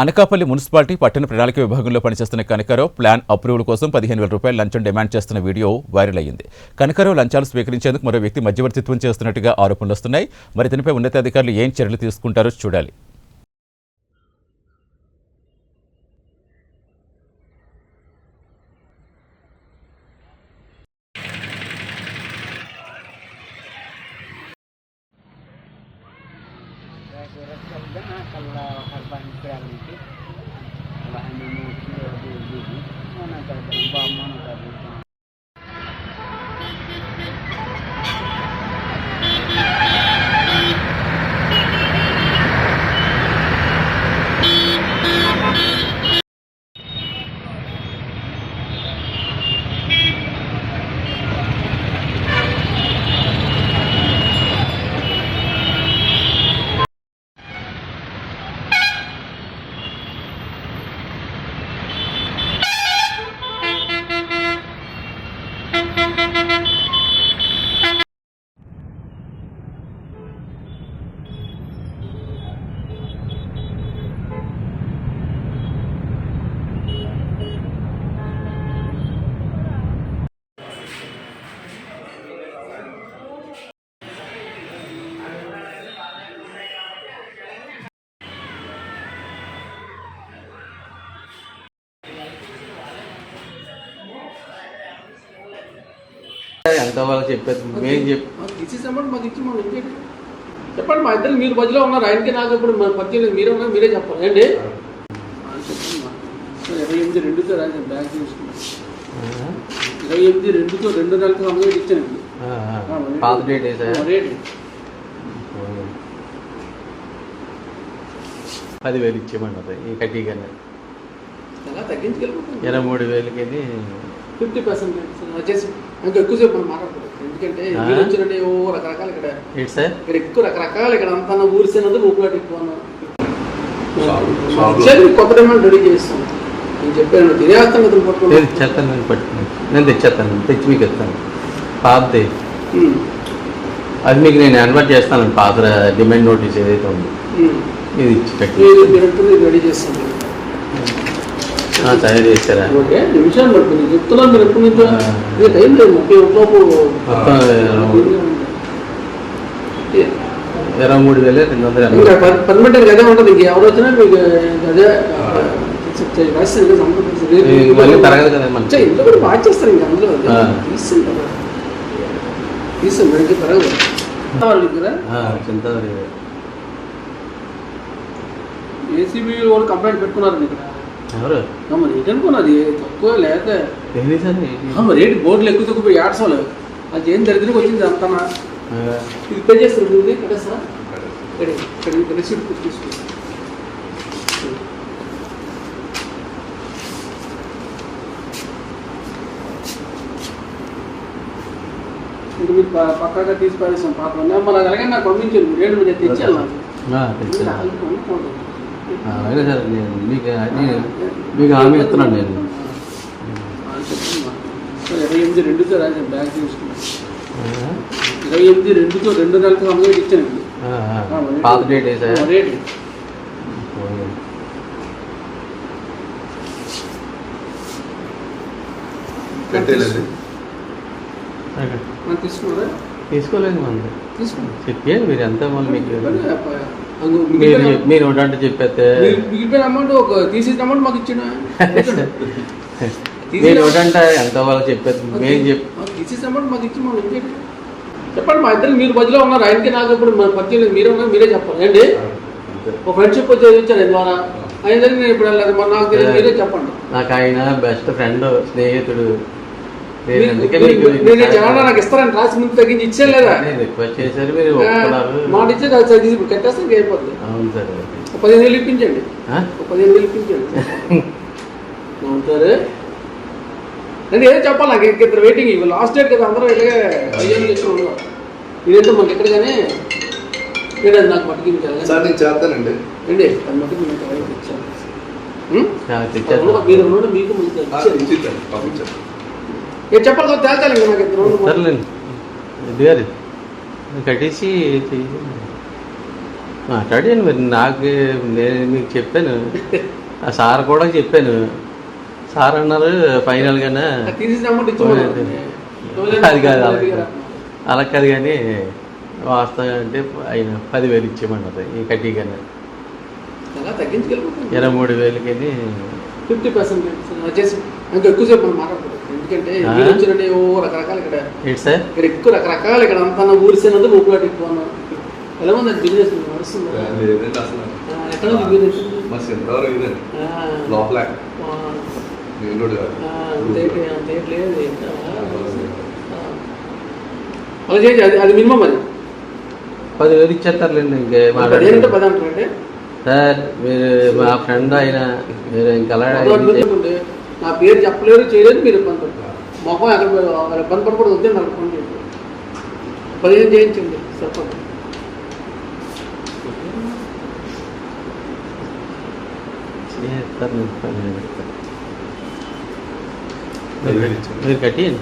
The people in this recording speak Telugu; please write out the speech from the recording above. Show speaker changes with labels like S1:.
S1: అనకాపల్లి మున్సిపాలిటీ పట్టణ ప్రణాళిక విభాగంలో పనిచేస్తున్న కనకరావు ప్లాన్ అప్రూవల్ కోసం పదిహేను వేల రూపాయల లంచం డిమాండ్ చేస్తున్న వీడియో వైరల్ అయ్యింది. కనకరావు లంచాలు స్వీకరించేందుకు మరో వ్యక్తి మధ్యవర్తిత్వం చేస్తున్నట్టుగా ఆరోపణలు వస్తున్నాయి. మరి దీనిపై ఉన్నతాధికారులు ఏం చర్యలు తీసుకుంటారో చూడాలి.
S2: 爸妈
S3: ఎంత వాళ్ళకి చెప్పేది. మేము చెప్పి
S4: అమౌంట్ మాకు ఇచ్చి మనం చెప్పండి మా ఇద్దరు మీరు మధ్యలో ఉన్నారు. ఆయనకి నాకు ఇప్పుడు మన లేదు మీరే ఉన్నారు మీరే చెప్పాలి. ఏంటి. ఇరవై ఎనిమిది రెండుతో రాజు బ్యాగ్ తీసుకున్నాను. ఇరవై ఎనిమిది రెండుతో రెండు నెలలకు సమయం ఇచ్చాను
S3: ఆ, ఆ, పాత డేట్
S4: రేట్.
S3: పదివేలు ఇచ్చేయమన్నది ఈ
S4: తగ్గించగలుగుతాం
S3: ఇరవై మూడు వేలకి
S4: ఫిఫ్టీ పర్సెంట్ వచ్చేసి ఇంకా ఎక్కువసేపు మనం మాట్లాడకూడదు. ఎందుకంటే? మీరు వచ్చినట్టే ఓ రకరకాల ఇక్కడ. ఇక్కడ ఎక్కువ రకరకాల ఇక్కడ అంతా ఊరిసినందుకు ఊపిరాట ఎక్కువ కొత్త డిమాండ్ రెడీ చేస్తాం నేను చెప్పాను తినేస్తాను కదా
S3: నేను
S4: పట్టుకుని
S3: తెచ్చేస్తాను నేను పట్టుకుని నేను తెచ్చేస్తాను తెచ్చి మీకు ఇస్తాను. పాతది. అది మీకు నేను కన్వర్ట్ చేస్తాను పాత డిమాండ్ నోటీస్ ఏదైతే ఉందో. ఇది ఇచ్చి
S4: రెడీ చేస్తాం
S3: ఆ, తయారు చేశారా
S4: ఓకే నిమిషాలు పడుతుంది చెప్తున్నాను మీరు ఎప్పటి నుంచో
S3: ఆ.
S4: ఇది టైం లేదు ముప్పై లోపు
S3: మొత్తం ఇరవై మూడు వేలు రెండు వందల
S4: ఇంకా
S3: ఎనభై
S4: పర్మనెంట్ అదే ఉంటుంది ఇంక ఎవరు వచ్చినా మీకు అదే రాసి
S3: ఇది మళ్ళీ తరగదు కదా మనకి
S4: ఇంట్లో కూడా బాగా చేస్తారు ఇంకా అందులో
S3: ఆ.
S4: తీస్తాం కదా తీస్తాం వెనక్కి తరగదు వాళ్ళ దగ్గర
S3: ఆ, చింతవరి
S4: ఏసీబీ వాళ్ళు కంప్లైంట్ పెట్టుకున్నారు ఇక్కడ
S3: ఎవరు?
S4: తక్కువ
S3: సార్
S4: ఏంటి బోర్డులు ఎక్కువ తక్కువ ఏడ్చాలి అది ఏం దరిద్రకు వచ్చింది అంతా ఇది పే చేస్తారు మీరు కట్టేస్తారా? ఇక్కడ తీసుకో. ఇంక మీరు పక్కాగా తీసి పారేసాం పాప. అది అలాగే నాకు పంపించారు మీరు ఏంటి మీరు తెచ్చాను. నాకు
S3: అలాగే సార్ నేను మీకు నేను మీకు హామీ ఇస్తున్నాను నేను.
S4: ఇరవై ఎనిమిది రెండుతో రాజు బ్యాగ్ తీసుకున్నాను ఇరవై ఎనిమిది రెండుతో రెండు నెలలకు సమయం ఇచ్చాను
S3: పాత డేట్ వేసా
S5: కట్టేలేదు
S4: మనం తీసుకున్నారా
S3: తీసుకోలేదు? మన
S4: తీసుకున్నాం
S3: చెప్పేది మీరు ఎంత మళ్ళీ మీకు మీరు మీరు ఒకటి చెప్పేస్తే.
S4: మిగిలి- మిగిలిపోయిన అమౌంట్ ఒక తీసేసిన అమౌంట్ మాకు ఇచ్చిన
S3: మీరు ఒకటంటే ఎంత వాళ్ళకి చెప్పేది. మేము చెప్పి
S4: తీసేసిన అమౌంట్ మాకు ఇచ్చి ఇంకేంటి చెప్పండి మా ఇద్దరు మీరు మధ్యలో ఉన్నారు ఆయనకి నాకు ఇప్పుడు మన పరిచయం మీరే ఉన్నారు మీరే చెప్పాలి. ఏంటి? ఒక ఫ్రెండ్షిప్ ఆయన ద్వారా ఆయన దగ్గర నేను ఇప్పుడు వెళ్ళలేదు నాకు తెలియదు మీరే చెప్పండి.
S3: నాకు ఆయన బెస్ట్ ఫ్రెండ్ స్నేహితుడు. నేను మీకు
S4: నాకు ఇస్తారని రాసి ముందు తగ్గించి ఇచ్చాను లేదా?
S3: నేను రిక్వెస్ట్ చేశారు మీరు
S4: ఆ,
S3: ఒప్పుకున్నారు.
S4: మాట సరిగ్గా ఇప్పుడు కట్టేస్తే ఇంక అయిపోతుంది
S3: అవును సార్
S4: పదిహేను వేలు ఇప్పించండి. పదిహేను వేలు ఇప్పించండి. అవుతారు అంటే ఏం చెప్పాలి నాకు ఇంక ఇద్దరు వెయిటింగ్ ఇవి లాస్ట్ డేట్ కదా అందరూ ఇలాగే అయ్యేది చేసుకున్నాం ఇదైతే మనకి ఎక్కడ కానీ నాకు పట్టుకించాలి
S5: సార్ నేను చేస్తానండి.
S4: అండి అది మీకు ఎవరికి ఇచ్చాను. మీరు మీకు
S5: పంపించాను
S4: చెప్పాలి కదా తేల్చాలి ఇంకా నాకు.
S3: సర్లేండి. ఇది గారు. కట్టేసి. మాట్లాడాను మరి. నాకు నేను మీకు చెప్పాను. ఆ సార్ కూడా చెప్పాను. సార్ అన్నారు ఫైనల్గానే అది కాదు అలా అలా కాదు కానీ వాస్తవం అంటే ఆయన పదివేలు ఇచ్చేయమన్నారు ఈ
S4: అలా తగ్గించుకెళ్ళిపోతుంది
S3: ఇరవై మూడు వేలకి
S4: ఫిఫ్టీ పర్సెంట్. ఇంకా ఎక్కువసేపు మనం మాట్లాడకూడదు. ఎందుకంటే వచ్చినట్టే రకరకాల ఇక్కడ.
S3: సార్?
S4: ఇక్కడ ఎక్కువ రకరకాల ఇక్కడ అంతా ఊరిసినందుకు ఊపిరాట ఎక్కువ ఎలా ఉంది బిజినెస్ ఎక్కడ ఉంది బిజినెస్
S5: మా ఇదండి
S4: ఆ,
S5: లోపల.
S4: అలా చేయండి అది అది మినిమం అది.
S3: పదివేలు ఇచ్చేస్తారులేండి ఇంకే
S4: పదిహేను అంటే
S3: మాట్లాడండి
S4: పది అంటారంటే
S3: సార్ మీరు మా ఫ్రెండ్ ఆయన మీరు ఇంకా
S4: నా పేరు చెప్పలేరు చేయలేదు మీరు ఇబ్బంది మొహం ఎక్కడ ఇబ్బంది పడకూడదు వద్దే నాకు ఫోన్ చేయండి పదిహేను చేయించండి చెప్పండి.
S3: మీరు కట్టియండి.